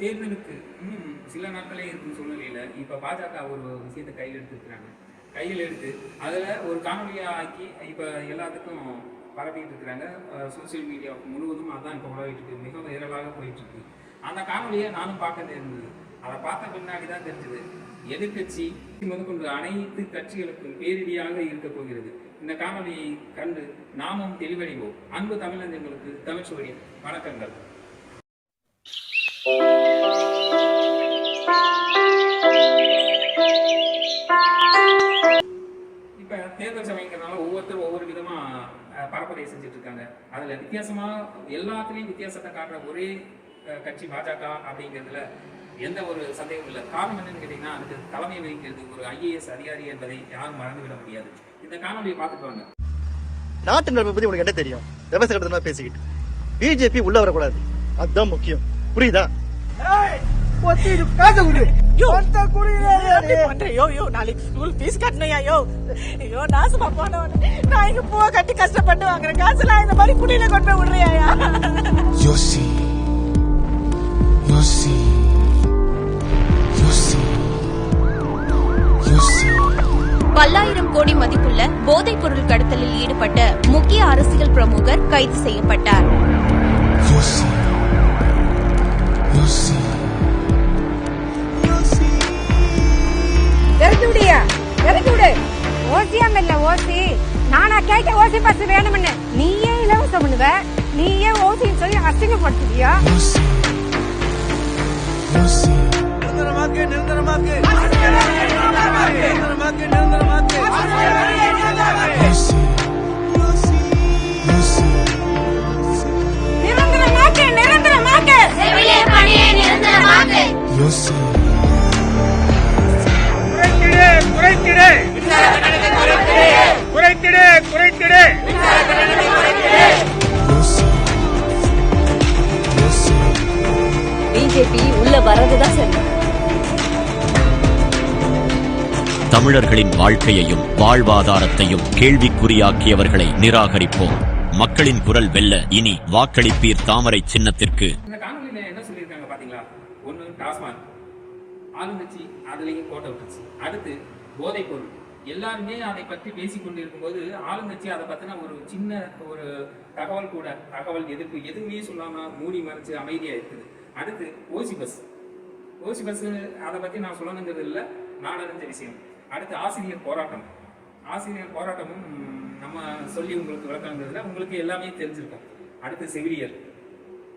தேர்தலுக்கு இன்னும் சில நாட்களே இருக்கும் சூழ்நிலையில் இப்போ பாஜக ஒரு விஷயத்தை கையில் எடுத்துருக்குறாங்க. கையில் எடுத்து அதில் ஒரு காணொலியாக ஆக்கி இப்போ எல்லாத்துக்கும் பரப்பிக்கிட்டு இருக்கிறாங்க. சோசியல் மீடியா முழுவதும் அதான் இப்போ உலகிட்டு இருக்கு மிக வைரலாக போயிட்டு இருக்கு அந்த காணொலியை நானும் பார்க்க இருந்தது அதை பார்த்த பின்னாடி தான் தெரிஞ்சது. எதிர்க்கட்சி முதற்கொண்டு அனைத்து கட்சிகளுக்கும் பேரிடியாக இருக்க போகிறது. இந்த காணொலியை கண்டு நாமும் தெளிவடைவோம். அன்பு தமிழர்களுக்கு தமிழ் சூரியன் வணக்கங்கள். தேர்தல் சமயங்கிறதுனால ஒவ்வொருத்தரும் ஒவ்வொரு விதமாக பரப்புரை செஞ்சுட்டு இருக்காங்க அதில் வித்தியாசமாக எல்லாத்துலேயும் வித்தியாசத்தை காட்டுற ஒரே கட்சி பாஜக அப்படிங்கிறதுல எந்த ஒரு சந்தேகமும் இல்லை. காரணம் என்னன்னு கேட்டிங்கன்னா அதுக்கு தலைமை வகிக்கிறது ஒரு ஐஏஎஸ் அதிகாரி என்பதை யாரும் மறந்துவிட முடியாது. இந்த காணொலியை பார்த்துட்டு வாங்க. நாட்டு நடப்பை பத்தி உனக்கு என்ன தெரியும்? விவசாய கட்டணமா பேசிக்கிட்டு. பிஜேபி உள்ள வரக்கூடாது. அதுதான் முக்கியம். புரியுதா? யோ எப்படி பண்ற? யோ யோ நாளைக்கு ஸ்கூல் ஃபீஸ் கட்டணையா யோ ஐயோ நாசமா போனவன நான் இங்க பூவை கட்டி கஷ்டப்பட்டு வாங்குற காசுலாம் இந்த மாதிரி குடியில கொண்டு போய் விடுறியா Yossi. Yossi. Yossi. Yossi. பல்லாயிரம் கோடி மதிப்புள்ள போதைப் பொருள் கடத்தலில் ஈடுபட்ட முக்கிய அரசியல் பிரமுகர் கைது செய்யப்பட்டார் ஓசி நானா கேட்ட ஓசி பஸ் வேணும்னு நீயே இலவசம் பண்ணுவ நீயே ஓசின்னு சொல்லி அசிங்கப்படுத்துவியா Yossi. Yossi. Yossi. சரி தமிழர்களின் வாழ்க்கையையும் வாழ்வாதாரத்தையும் கேள்விக்குறியாக்கியவர்களை நிராகரிப்போம். மக்களின் குரல் வெல்ல இனி வாக்களிப்பீர் தாமரை சின்னத்திற்கு. இந்த காணொலியில் என்ன சொல்லியிருக்காங்க பார்த்தீங்களா ஒன்று டாஸ்மாக் ஆளுங்கட்சி அதுலேயும் கோட்டை விட்டுச்சு அடுத்து போதைப் பொருள். எல்லாருமே அதை பற்றி பேசிக் கொண்டு இருக்கும்போது ஆளுங்கட்சி அதை பற்றின ஒரு சின்ன ஒரு தகவல் கூட தகவல் எதிர்ப்பு எதுவுமே சொல்லாமல் மூடி மறைச்சு அமைதியாக இருக்குது. அடுத்து ஓசி பஸ். ஓசி பஸ் அதை பற்றி நான் சொல்லணுங்கிறது இல்லை. அறிஞ்ச விஷயம். அடுத்து ஆசிரியர் போராட்டம். ஆசிரியர் போராட்டமும் நம்ம சொல்லி உங்களுக்கு விளக்கங்கிறதுல உங்களுக்கு எல்லாமே தெரிஞ்சிருக்கும். அடுத்து செவிலியர்.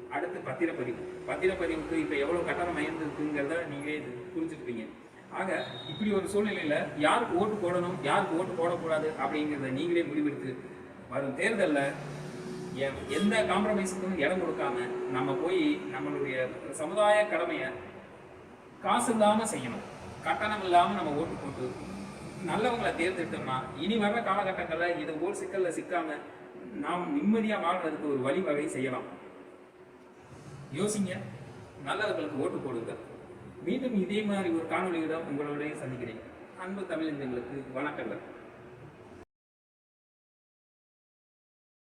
அடுத்து பத்திரப்பதிவு. பத்திரப்பதிவுக்கு இப்போ எவ்வளோ கட்டணம் அயர்ந்திருக்குங்கிறத நீங்களே இது புரிஞ்சுருப்பீங்க ஆக இப்படி ஒரு சூழ்நிலையில் யாருக்கு ஓட்டு போடணும் யாருக்கு ஓட்டு போடக்கூடாது அப்படிங்கிறத நீங்களே முடிவெடுத்து வரும் தேர்தலில் எ- எந்த காம்ப்ரமைஸுக்கும் இடம் கொடுக்காம நம்ம போய் நம்மளுடைய சமுதாய கடமையை காசு இல்லாமல் செய்யணும். கட்டணம் இல்லாமல் நம்ம ஓட்டு போட்டு நல்லவங்களை தேர்ந்தெடுத்தோம்னா இனி வர்ற காலகட்டங்களில் இது போல் சிக்கலில் சிக்காம நாம் நிம்மதியாக வாழ்றதுக்கு ஒரு வழிவகை செய்யலாம். யோசிங்க. நல்லவர்களுக்கு ஓட்டு போடுங்க. மீண்டும் இதே மாதிரி ஒரு காணொலியுடன் உங்களுடைய சந்திக்கிறேன். அன்பு தமிழ் வணக்கங்கள்.